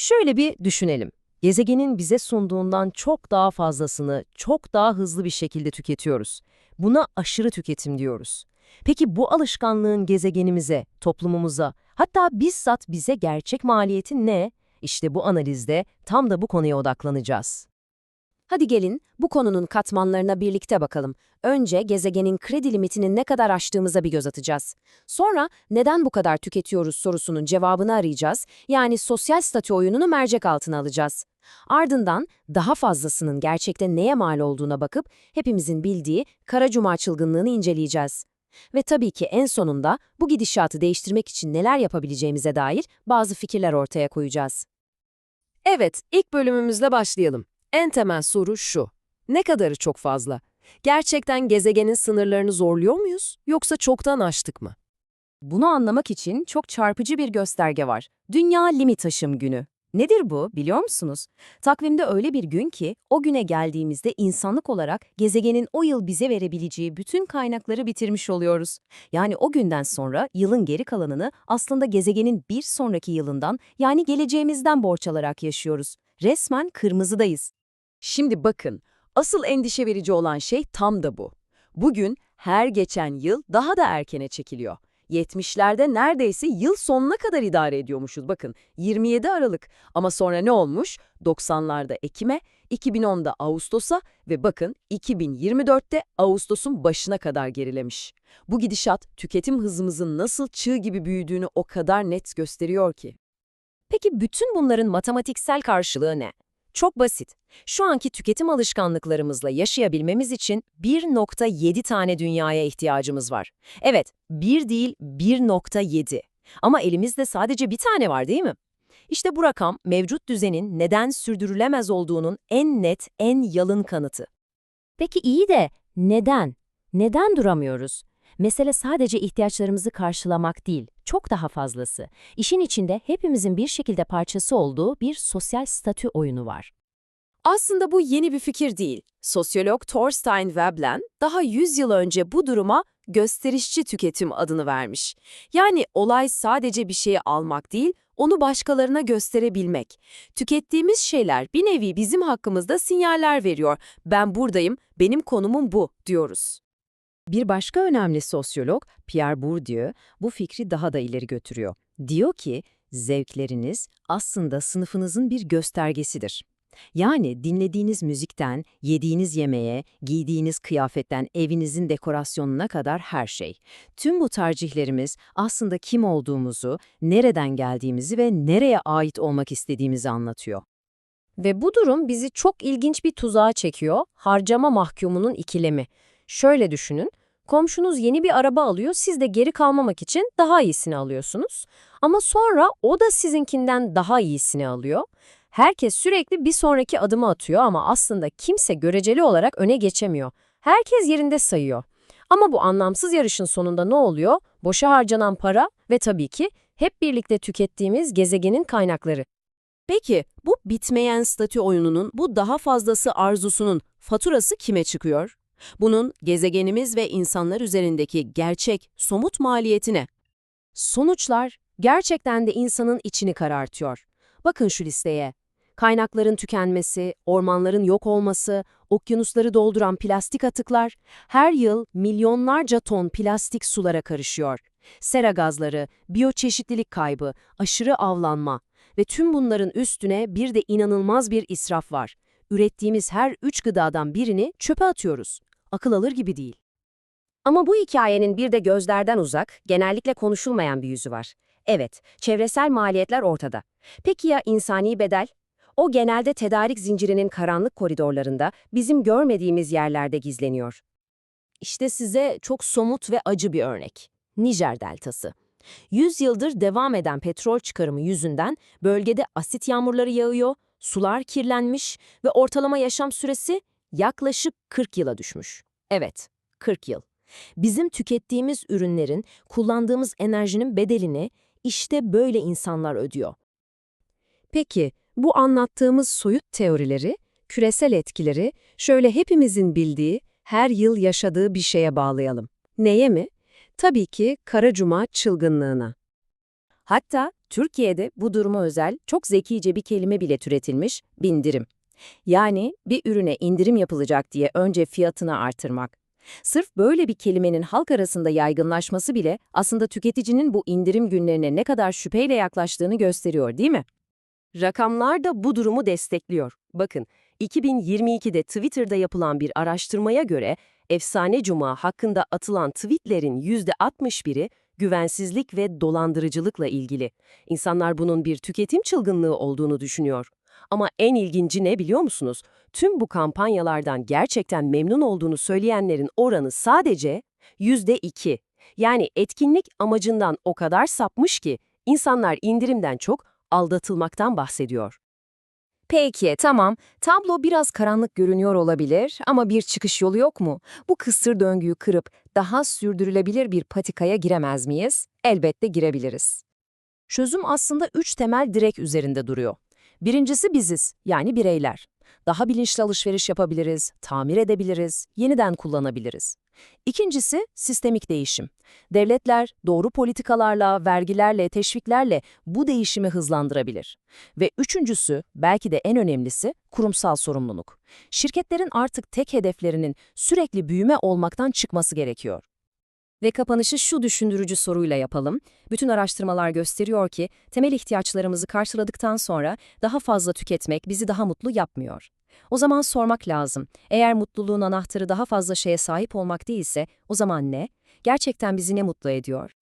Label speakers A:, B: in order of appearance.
A: Şöyle bir düşünelim. Gezegenin bize sunduğundan çok daha fazlasını çok daha hızlı bir şekilde tüketiyoruz. Buna aşırı tüketim diyoruz. Peki bu alışkanlığın gezegenimize, toplumumuza, hatta bizzat bize gerçek maliyeti ne? İşte bu analizde tam da bu konuya odaklanacağız.
B: Hadi gelin bu konunun katmanlarına birlikte bakalım. Önce gezegenin kredi limitini ne kadar aştığımıza bir göz atacağız. Sonra neden bu kadar tüketiyoruz sorusunun cevabını arayacağız. Yani sosyal statü oyununu mercek altına alacağız. Ardından daha fazlasının gerçekte neye mal olduğuna bakıp hepimizin bildiği kara cuma çılgınlığını inceleyeceğiz. Ve tabii ki en sonunda bu gidişatı değiştirmek için neler yapabileceğimize dair bazı fikirler ortaya koyacağız.
C: Evet, ilk bölümümüzle başlayalım. En temel soru şu. Ne kadarı çok fazla? Gerçekten gezegenin sınırlarını zorluyor muyuz? Yoksa çoktan aştık mı?
A: Bunu anlamak için çok çarpıcı bir gösterge var. Dünya Limit Aşım Günü. Nedir bu biliyor musunuz? Takvimde öyle bir gün ki o güne geldiğimizde insanlık olarak gezegenin o yıl bize verebileceği bütün kaynakları bitirmiş oluyoruz. Yani o günden sonra yılın geri kalanını aslında gezegenin bir sonraki yılından yani geleceğimizden borç alarak yaşıyoruz. Resmen kırmızıdayız.
C: Şimdi bakın, asıl endişe verici olan şey tam da bu. Bugün her geçen yıl daha da erkene çekiliyor. 70'lerde neredeyse yıl sonuna kadar idare ediyormuşuz bakın. 27 Aralık ama sonra ne olmuş? 90'larda Ekim'e, 2010'da Ağustos'a ve bakın 2024'te Ağustos'un başına kadar gerilemiş. Bu gidişat tüketim hızımızın nasıl çığ gibi büyüdüğünü o kadar net gösteriyor ki.
A: Peki bütün bunların matematiksel karşılığı ne? Çok basit. Şu anki tüketim alışkanlıklarımızla yaşayabilmemiz için 1.7 tane dünyaya ihtiyacımız var. Evet, 1 değil 1.7. Ama elimizde sadece bir tane var değil mi? İşte bu rakam mevcut düzenin neden sürdürülemez olduğunun en net, en yalın kanıtı. Peki iyi de neden? Neden duramıyoruz? Mesele sadece ihtiyaçlarımızı karşılamak değil, çok daha fazlası. İşin içinde hepimizin bir şekilde parçası olduğu bir sosyal statü oyunu var.
C: Aslında bu yeni bir fikir değil. Sosyolog Thorstein Veblen daha 100 yıl önce bu duruma gösterişçi tüketim adını vermiş. Yani olay sadece bir şeyi almak değil, onu başkalarına gösterebilmek. Tükettiğimiz şeyler bir nevi bizim hakkımızda sinyaller veriyor. Ben buradayım, benim konumum bu diyoruz.
A: Bir başka önemli sosyolog Pierre Bourdieu bu fikri daha da ileri götürüyor. Diyor ki, zevkleriniz aslında sınıfınızın bir göstergesidir. Yani dinlediğiniz müzikten, yediğiniz yemeğe, giydiğiniz kıyafetten evinizin dekorasyonuna kadar her şey. Tüm bu tercihlerimiz aslında kim olduğumuzu, nereden geldiğimizi ve nereye ait olmak istediğimizi anlatıyor. Ve bu durum bizi çok ilginç bir tuzağa çekiyor, harcama mahkumunun ikilemi. Şöyle düşünün, komşunuz yeni bir araba alıyor, siz de geri kalmamak için daha iyisini alıyorsunuz. Ama sonra o da sizinkinden daha iyisini alıyor. Herkes sürekli bir sonraki adımı atıyor ama aslında kimse göreceli olarak öne geçemiyor. Herkes yerinde sayıyor. Ama bu anlamsız yarışın sonunda ne oluyor? Boşa harcanan para ve tabii ki hep birlikte tükettiğimiz gezegenin kaynakları.
C: Peki bu bitmeyen statü oyununun, bu daha fazlası arzusunun faturası kime çıkıyor? Bunun gezegenimiz ve insanlar üzerindeki gerçek, somut maliyeti ne?
A: Sonuçlar gerçekten de insanın içini karartıyor. Bakın şu listeye. Kaynakların tükenmesi, ormanların yok olması, okyanusları dolduran plastik atıklar, her yıl milyonlarca ton plastik sulara karışıyor. Sera gazları, biyoçeşitlilik kaybı, aşırı avlanma ve tüm bunların üstüne bir de inanılmaz bir israf var. Ürettiğimiz her üç gıdadan birini çöpe atıyoruz. Akıl alır gibi değil. Ama bu hikayenin bir de gözlerden uzak, genellikle konuşulmayan bir yüzü var. Evet, çevresel maliyetler ortada. Peki ya insani bedel? O genelde tedarik zincirinin karanlık koridorlarında, bizim görmediğimiz yerlerde gizleniyor. İşte size çok somut ve acı bir örnek. Nijer Deltası. 100 yıldır devam eden petrol çıkarımı yüzünden bölgede asit yağmurları yağıyor, sular kirlenmiş ve ortalama yaşam süresi yaklaşık 40 yıla düşmüş. Evet, 40 yıl. Bizim tükettiğimiz ürünlerin, kullandığımız enerjinin bedelini işte böyle insanlar ödüyor. Peki, bu anlattığımız soyut teorileri, küresel etkileri şöyle hepimizin bildiği, her yıl yaşadığı bir şeye bağlayalım. Neye mi? Tabii ki Kara Cuma çılgınlığına. Hatta
B: Türkiye'de bu duruma özel çok zekice bir kelime bile türetilmiş, bindirim. Yani bir ürüne indirim yapılacak diye önce fiyatını artırmak. Sırf böyle bir kelimenin halk arasında yaygınlaşması bile aslında tüketicinin bu indirim günlerine ne kadar şüpheyle yaklaştığını gösteriyor değil mi?
A: Rakamlar da bu durumu destekliyor. Bakın, 2022'de Twitter'da yapılan bir araştırmaya göre Efsane Cuma hakkında atılan tweetlerin %61'i güvensizlik ve dolandırıcılıkla ilgili. İnsanlar bunun bir tüketim çılgınlığı olduğunu düşünüyor. Ama en ilginci ne biliyor musunuz? Tüm bu kampanyalardan gerçekten memnun olduğunu söyleyenlerin oranı sadece %2. Yani etkinlik amacından o kadar sapmış ki insanlar indirimden çok aldatılmaktan bahsediyor.
B: Peki, tamam. Tablo biraz karanlık görünüyor olabilir ama bir çıkış yolu yok mu? Bu kısır döngüyü kırıp daha sürdürülebilir bir patikaya giremez miyiz? Elbette girebiliriz.
A: Çözüm aslında üç temel direk üzerinde duruyor. Birincisi biziz, yani bireyler. Daha bilinçli alışveriş yapabiliriz, tamir edebiliriz, yeniden kullanabiliriz. İkincisi sistemik değişim. Devletler doğru politikalarla, vergilerle, teşviklerle bu değişimi hızlandırabilir. Ve üçüncüsü, belki de en önemlisi, kurumsal sorumluluk. Şirketlerin artık tek hedeflerinin sürekli büyüme olmaktan çıkması gerekiyor.
B: Ve kapanışı şu düşündürücü soruyla yapalım. Bütün araştırmalar gösteriyor ki temel ihtiyaçlarımızı karşıladıktan sonra daha fazla tüketmek bizi daha mutlu yapmıyor. O zaman sormak lazım. Eğer mutluluğun anahtarı daha fazla şeye sahip olmak değilse o zaman ne? Gerçekten bizi ne mutlu ediyor?